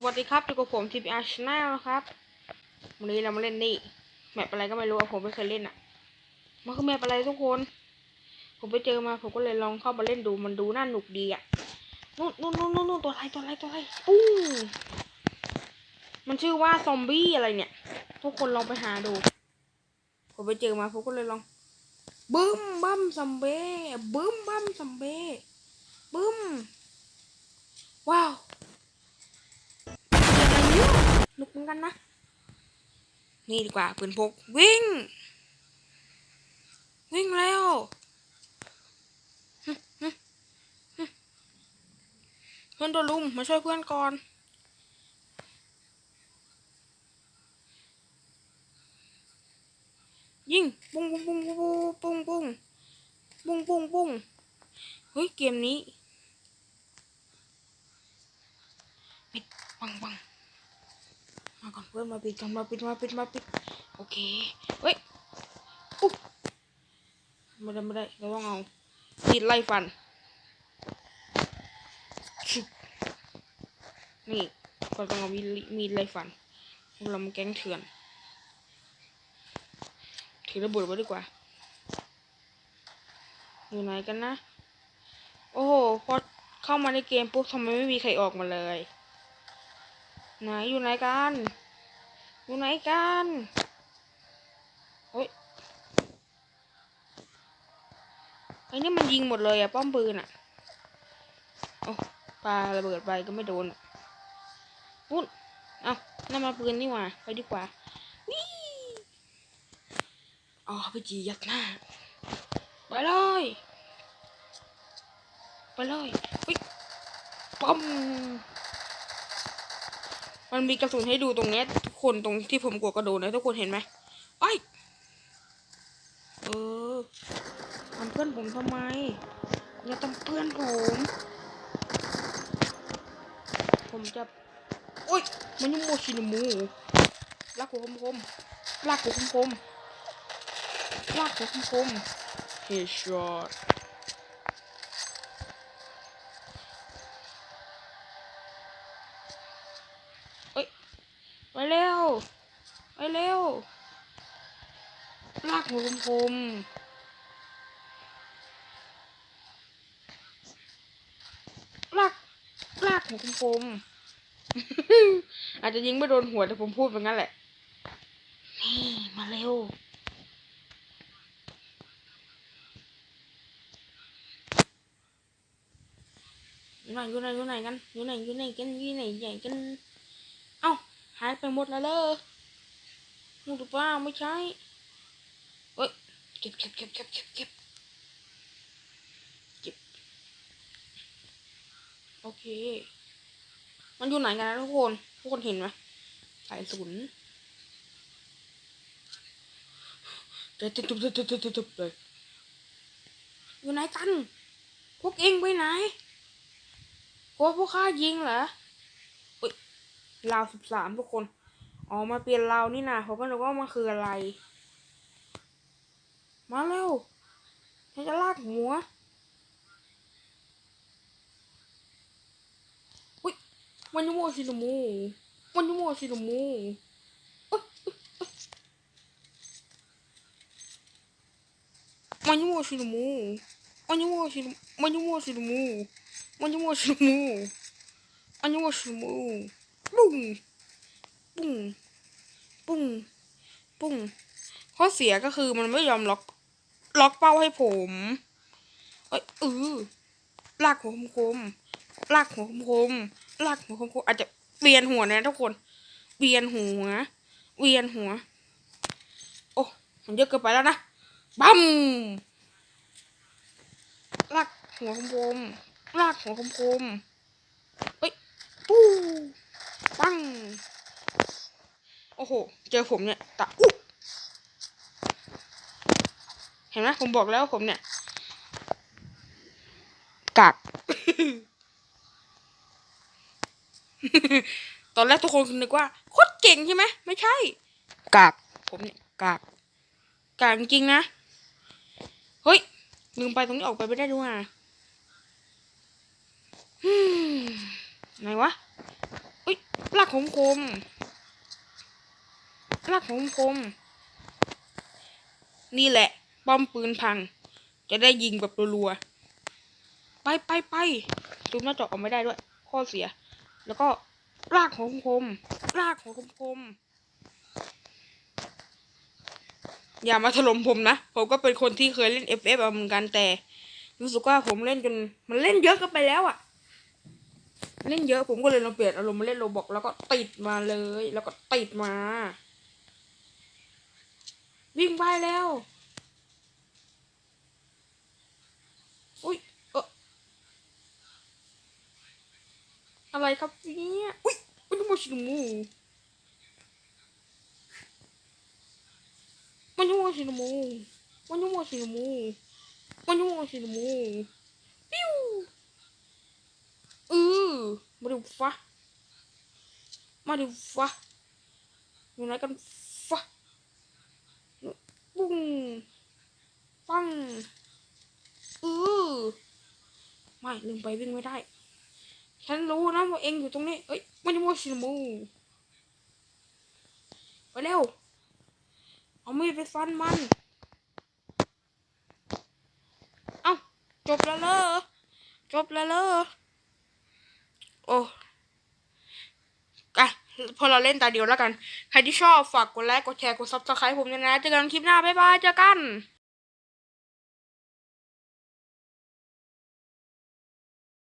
สวัสดีครับอยู่กับผม TPR Channel นะครับ วันนี้เรามาเล่นนี่ แมปอะไรก็ไม่รู้อะผมไม่เคยเล่นอะมันคือแมปอะไรทุกคน ผมไปเจอมาผมก็เลยลองเข้ามาเล่นดูมันดูน่าหนุกดีอะนู่นนู่นนู่นนู่นนู่นตัวอะไรตัวอะไรตัวอะไรปุ้งมันชื่อว่าซอมบี้อะไรเนี่ย ทุกคนลองไปหาดู ผมไปเจอมาผมก็เลยลองบึ้มบั้มซัมเบ้บึ้มบั้มซัมเบ้ บึ้ม ว้าวอะไรเนี่ยลุกเหมือนกันนะ นี่ดีกว่าปืนพกวิ่ง วิ่งแล้วเพื่อนโดนลุมมาช่วยเพื่อนก่อนยิงปุ้งปุ้งปุ้งปุ้งปุ้งปุ้งปุ้งปุ้งปุ้งเฮ้ย เกมนี้ ปิดปังปังมาก่อนเพื่อนมาปิดกันมาปิดมาปิดมาปิดโอเคเฮ้ยอุ๊บไม่ได้ไม่ได้เราต้องเอามีดไล่ฟันชึบนี่เราต้องเอามีดมีดไล่ฟันเรามาแก๊งเถื่อนถือระเบิดไว้ดีกว่าอยู่ไหนกันนะ โอ้โห พอเข้ามาในเกมปุ๊บทำไมไม่มีใครออกมาเลย ไหนอยู่ไหนกัน อยู่ไหนกันเฮ้ยไอ้นี่มันยิงหมดเลยอะป้อมปืนอะโอ้ปลาระเบิดไปก็ไม่โดนอะพุ่นเอานั่นมาปืนนี่หว่า ไปดีกว่าวิอ๋อไปจียัดหน้า ไปเลย ไปเลยเฮ้ยปั๊ม มันมีกระสุนให้ดูตรงนี้ทุกคนตรงที่ผมกดกระโดดนะทุกคนเห็นไหมไอ้เออทำเพื่อนผมทำไมอย่าทำเพื่อนผม ผมจะโอ้ยมันยังโมชินมูลากหัวคมคมลากหัวคมคมลากหัวคมคมเฮดช็อต ไปเร็ว ไปเร็ว ลากหัวคมๆลาก ลากหัวคมๆอาจจะยิงไม่โดนหัวแต่ผมพูดแบบนั้นแหละ นี่มาเร็วอยู่ไหนอยู่ไหนอยู่ไหนกันอยู่ไหนอยู่ไหนกันอยู่ไหนใหญ่กัน หายไปหมดแล้วเลยมึงถูกป้าไม่ใช่เอ้ยเก็บเก็บเก็บเก็บเก็บเก็บเก็บโอเค มันอยู่ไหนกันนะทุกคน ทุกคนเห็นไหมสายศูนย์เดี๋ยวตุบตุบตุบตุบตุบตุบเลยอยู่ไหนกัน พวกเองไปไหนกลัวพวกข้ายิงเหรอ ราวสิบสามทุกคน อ๋อ มาเปลี่ยนราวนี่นะผมก็นึกว่ามันคืออะไร มาเร็วฉันจะลากหัวอุ้ยมันยังโมชินมูมันยังโมชินมูมันยังโมชินมูมันยังโมชิมันยังโมชินมูมันยังโมชินมูมันยังโมชินมู ปุ้ง ปุ้ง ปุ้ง ปุ้ง ข้อเสียก็คือมันไม่ยอมล็อก ล็อกเป้าให้ผม เอ้ยเออลากหัวคมๆลากหัวคมๆลากหัวคมๆอาจจะเวียนหัวนะทุกคน เวียนหัว เวียนหัว โอ้มันเยอะเกินไปแล้วนะบัมลากหัวคมๆลากหัวคมๆเอ้ยปู ปัง โอ้โห เจอผมเนี่ยตะอุ๊เห็นไหมผมบอกแล้วผมเนี่ยกากตอนแรกทุกคนนึกว่าโคตรเก่งใช่ไหมไม่ใช่กากผมเนี่ยกากกากจริงนะ เฮ้ย ลืมไปตรงนี้ออกไปไม่ได้ด้วยอะไหนวะ ลากคมคมลากคมคม นี่แหละ ป้อมปืนพัง จะได้ยิงแบบรัวๆ ไปไปไปซูมหน้าจอออกไม่ได้ด้วย ข้อเสีย แล้วก็ลากของคมลากของคมคม อย่ามาถล่มผมนะ ผมก็เป็นคนที่เคยเล่น FF มาเหมือนกันแต่ รู้สึกว่าผมเล่นจน มันเล่นเยอะก็ไปแล้วอะ เล่นเยอะผมก็เลยลองเปลี่ยนอารมณ์มาเล่นโรบอกแล้วก็ติดมาเลย แล้วก็ติดมา วิ่งไปแล้วอุ้ยเอออะไรครับเนี่ยอุ้ยมันชิมูมันโมชิมูมันโมชิมูมันโมชิมูปิ้ว เออมาดูฟ้ามาดูฟ้าอยู่ไหนกันฟ้าปุ้งปังเออไม่ลืมไปวิ่งไม่ได้ ฉันรู้นะว่าเองอยู่ตรงนี้ เอ้ยมันจะมัวชิมูไปเร็ว เอามีดไปฟันมัน เอ้าจบแล้วเหรอจบแล้วเหรอ โอ้อะพอเราเล่นตาเดียวแล้วกัน ใครที่ชอบฝากกดไลค์กดแชร์กดซับสไครต์ผมด้วยนะเจอกันคลิปหน้า บ๊ายบาย เจอกัน